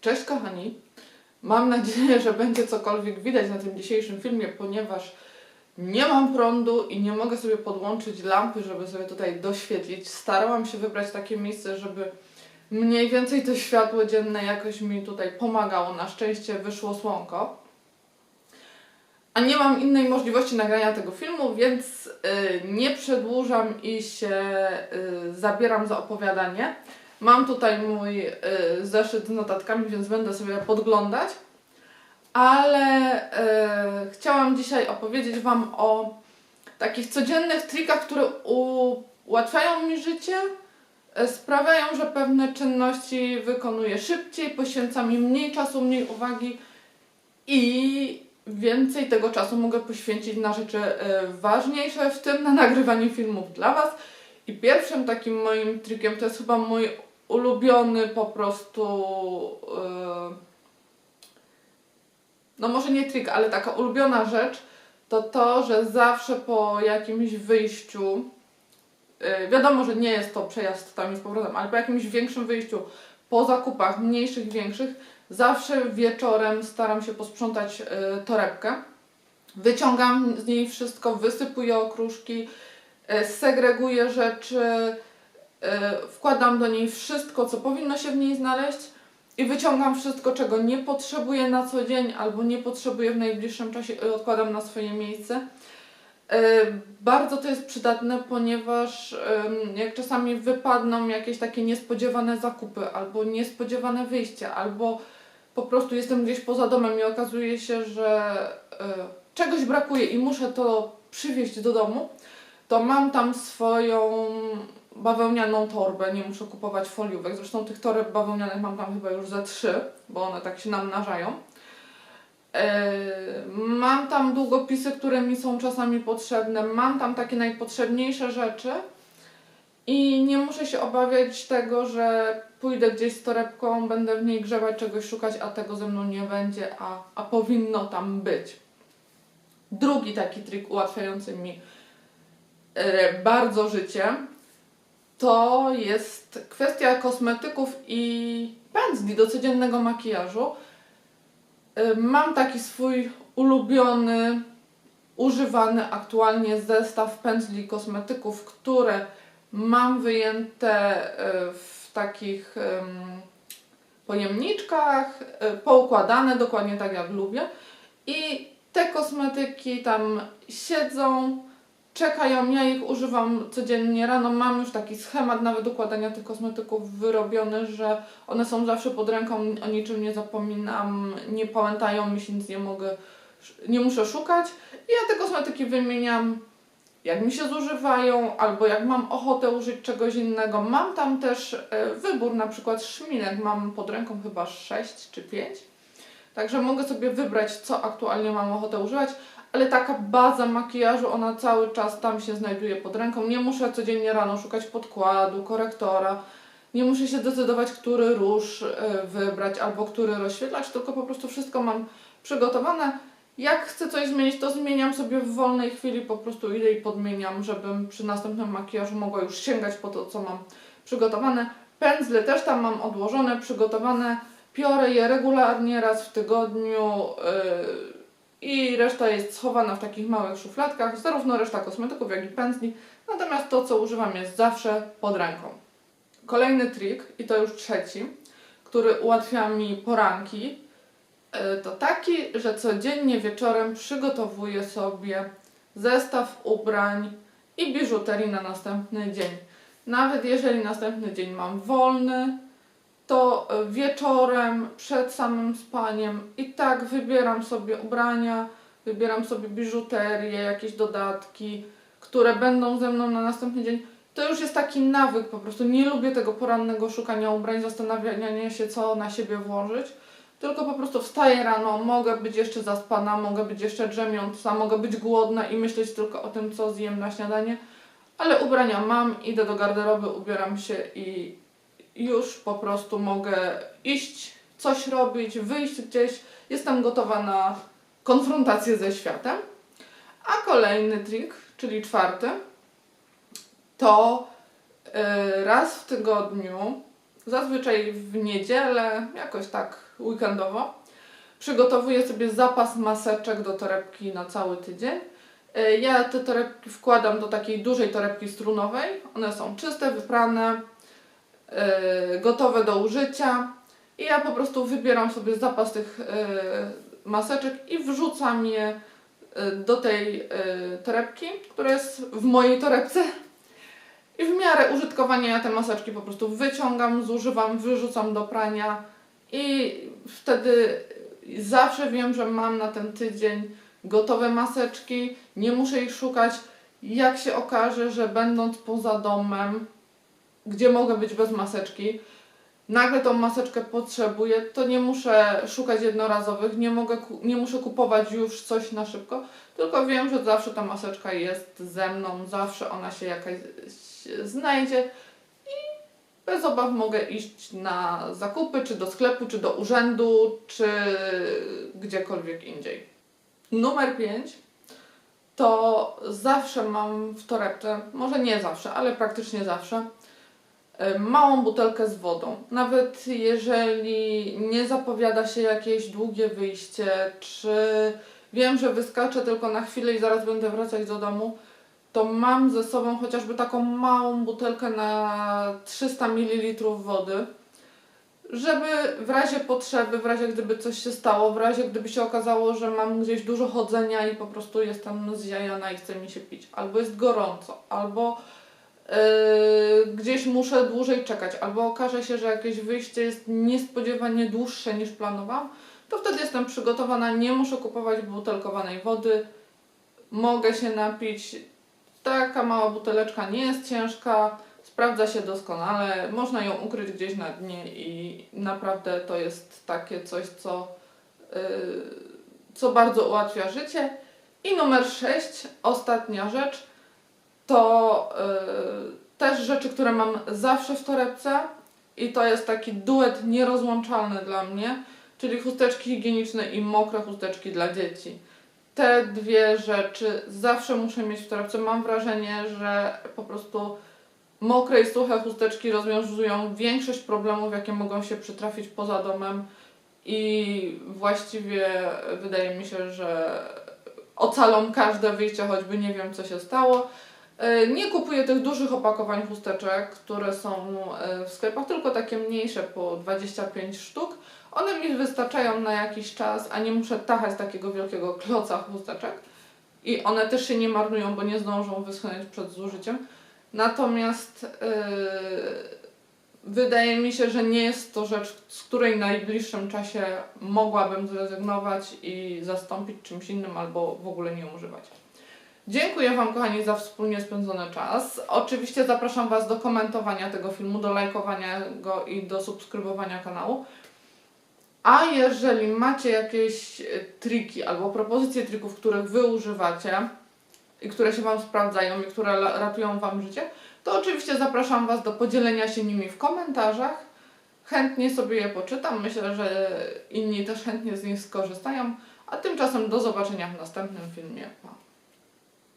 Cześć kochani. Mam nadzieję, że będzie cokolwiek widać na tym dzisiejszym filmie, ponieważ nie mam prądu i nie mogę sobie podłączyć lampy, żeby sobie tutaj doświetlić. Starałam się wybrać takie miejsce, żeby mniej więcej to światło dzienne jakoś mi tutaj pomagało. Na szczęście wyszło słonko. A nie mam innej możliwości nagrania tego filmu, więc y, nie przedłużam i się y, zabieram za opowiadanie. Mam tutaj mój y, zeszyt z notatkami, więc będę sobie podglądać. Ale y, chciałam dzisiaj opowiedzieć Wam o takich codziennych trikach, które ułatwiają mi życie, y, sprawiają, że pewne czynności wykonuję szybciej, poświęcam im mniej czasu, mniej uwagi i więcej tego czasu mogę poświęcić na rzeczy ważniejsze, w tym na nagrywanie filmów dla Was. I pierwszym takim moim trikiem to jest chyba mój ulubiony po prostu. Yy, no może nie trik, ale taka ulubiona rzecz to to, że zawsze po jakimś wyjściu, yy, wiadomo, że nie jest to przejazd tam i z powrotem, ale po jakimś większym wyjściu, po zakupach mniejszych, większych, zawsze wieczorem staram się posprzątać yy, torebkę. Wyciągam z niej wszystko, wysypuję okruszki, segreguję rzeczy, wkładam do niej wszystko, co powinno się w niej znaleźć i wyciągam wszystko, czego nie potrzebuję na co dzień albo nie potrzebuję w najbliższym czasie odkładam na swoje miejsce. E, Bardzo to jest przydatne, ponieważ jak czasami wypadną jakieś takie niespodziewane zakupy, albo niespodziewane wyjście, albo po prostu jestem gdzieś poza domem i okazuje się, że e, czegoś brakuje i muszę to przywieźć do domu, to mam tam swoją bawełnianą torbę, nie muszę kupować foliówek. Zresztą tych toreb bawełnianych mam tam chyba już ze trzy, bo one tak się namnażają. Eee, mam tam długopisy, które mi są czasami potrzebne. Mam tam takie najpotrzebniejsze rzeczy. I nie muszę się obawiać tego, że pójdę gdzieś z torebką, będę w niej grzebać, czegoś szukać, a tego ze mną nie będzie, a, a powinno tam być. Drugi taki trik ułatwiający mi e, bardzo życie to jest kwestia kosmetyków i pędzli do codziennego makijażu. Y, Mam taki swój ulubiony, używany aktualnie zestaw pędzli kosmetyków, które mam wyjęte y, w takich pojemniczkach, y, poukładane dokładnie tak jak lubię. I te kosmetyki tam siedzą, czekają, ja ich używam codziennie rano, mam już taki schemat nawet układania tych kosmetyków wyrobiony, że one są zawsze pod ręką, o niczym nie zapominam, nie pamiętają mi się, nic nie mogę, nie muszę szukać i ja te kosmetyki wymieniam jak mi się zużywają, albo jak mam ochotę użyć czegoś innego. Mam tam też e, wybór, na przykład szminek, mam pod ręką chyba 6 czy 5. Także mogę sobie wybrać, co aktualnie mam ochotę używać, ale taka baza makijażu, ona cały czas tam się znajduje pod ręką. Nie muszę codziennie rano szukać podkładu, korektora. Nie muszę się decydować, który róż y, wybrać albo który rozświetlacz, tylko po prostu wszystko mam przygotowane. Jak chcę coś zmienić, to zmieniam sobie w wolnej chwili, po prostu idę i podmieniam, żebym przy następnym makijażu mogła już sięgać po to, co mam przygotowane. Pędzle też tam mam odłożone, przygotowane. Piorę je regularnie, raz w tygodniu. Yy, i reszta jest schowana w takich małych szufladkach, zarówno reszta kosmetyków, jak i pędzli, natomiast to, co używam, jest zawsze pod ręką. Kolejny trik, i to już trzeci, który ułatwia mi poranki, yy, to taki, że codziennie wieczorem przygotowuję sobie zestaw ubrań i biżuterii na następny dzień. Nawet jeżeli następny dzień mam wolny, to wieczorem przed samym spaniem i tak wybieram sobie ubrania, wybieram sobie biżuterię, jakieś dodatki, które będą ze mną na następny dzień. To już jest taki nawyk po prostu. Nie lubię tego porannego szukania ubrań, zastanawiania się, co na siebie włożyć. Tylko po prostu wstaję rano, mogę być jeszcze zaspana, mogę być jeszcze drzemiąca, mogę być głodna i myśleć tylko o tym, co zjem na śniadanie. Ale ubrania mam, idę do garderoby, ubieram się i już po prostu mogę iść, coś robić, wyjść gdzieś. Jestem gotowa na konfrontację ze światem. A kolejny trik, czyli czwarty, to yy, raz w tygodniu zazwyczaj w niedzielę, jakoś tak weekendowo. Przygotowuję sobie zapas maseczek do torebki na cały tydzień. E, Ja te torebki wkładam do takiej dużej torebki strunowej. One są czyste, wyprane, e, gotowe do użycia. I ja po prostu wybieram sobie zapas tych e, maseczek i wrzucam je e, do tej torebki, która jest w mojej torebce. I w miarę użytkowania ja te maseczki po prostu wyciągam, zużywam, wyrzucam do prania i wtedy zawsze wiem, że mam na ten tydzień gotowe maseczki, nie muszę ich szukać. Jak się okaże, że będąc poza domem, gdzie mogę być bez maseczki, nagle tą maseczkę potrzebuję, to nie muszę szukać jednorazowych, nie, mogę, nie muszę kupować już coś na szybko, tylko wiem, że zawsze ta maseczka jest ze mną, zawsze ona się jakaś znajdzie i bez obaw mogę iść na zakupy, czy do sklepu, czy do urzędu, czy gdziekolwiek indziej. Numer 5 to zawsze mam w torebce, może nie zawsze, ale praktycznie zawsze, małą butelkę z wodą. Nawet jeżeli nie zapowiada się jakieś długie wyjście, czy wiem, że wyskaczę tylko na chwilę i zaraz będę wracać do domu, to mam ze sobą chociażby taką małą butelkę na 300 ml wody, żeby w razie potrzeby, w razie gdyby coś się stało, w razie gdyby się okazało, że mam gdzieś dużo chodzenia i po prostu jestem zjajona i chce mi się pić, albo jest gorąco, albo yy, gdzieś muszę dłużej czekać, albo okaże się, że jakieś wyjście jest niespodziewanie dłuższe niż planowałam, to wtedy jestem przygotowana, nie muszę kupować butelkowanej wody, mogę się napić. Taka mała buteleczka nie jest ciężka, sprawdza się doskonale, można ją ukryć gdzieś na dnie i naprawdę to jest takie coś, co, yy, co bardzo ułatwia życie. I numer 6, ostatnia rzecz, to yy, też rzeczy, które mam zawsze w torebce i to jest taki duet nierozłączalny dla mnie, czyli chusteczki higieniczne i mokre chusteczki dla dzieci te dwie rzeczy zawsze muszę mieć w torebce. Mam wrażenie, że po prostu mokre i suche chusteczki rozwiązują większość problemów, jakie mogą się przytrafić poza domem i właściwie wydaje mi się, że ocalą każde wyjście, choćby nie wiem co się stało. E, Nie kupuję tych dużych opakowań chusteczek, które są e, w sklepach, tylko takie mniejsze po 25 sztuk. One mi wystarczają na jakiś czas, a nie muszę tachać takiego wielkiego kloca chusteczek. I one też się nie marnują, bo nie zdążą wyschnąć przed zużyciem. Natomiast yy, wydaje mi się, że nie jest to rzecz, z której w najbliższym czasie mogłabym zrezygnować i zastąpić czymś innym albo w ogóle nie używać. Dziękuję Wam, kochani, za wspólnie spędzony czas. Oczywiście zapraszam Was do komentowania tego filmu, do lajkowania go i do subskrybowania kanału. A jeżeli macie jakieś e, triki albo propozycje trików, których Wy używacie i które się Wam sprawdzają i które ratują Wam życie, to oczywiście zapraszam Was do podzielenia się nimi w komentarzach. Chętnie sobie je poczytam. Myślę, że inni też chętnie z nich skorzystają. A tymczasem do zobaczenia w następnym filmie. Pa.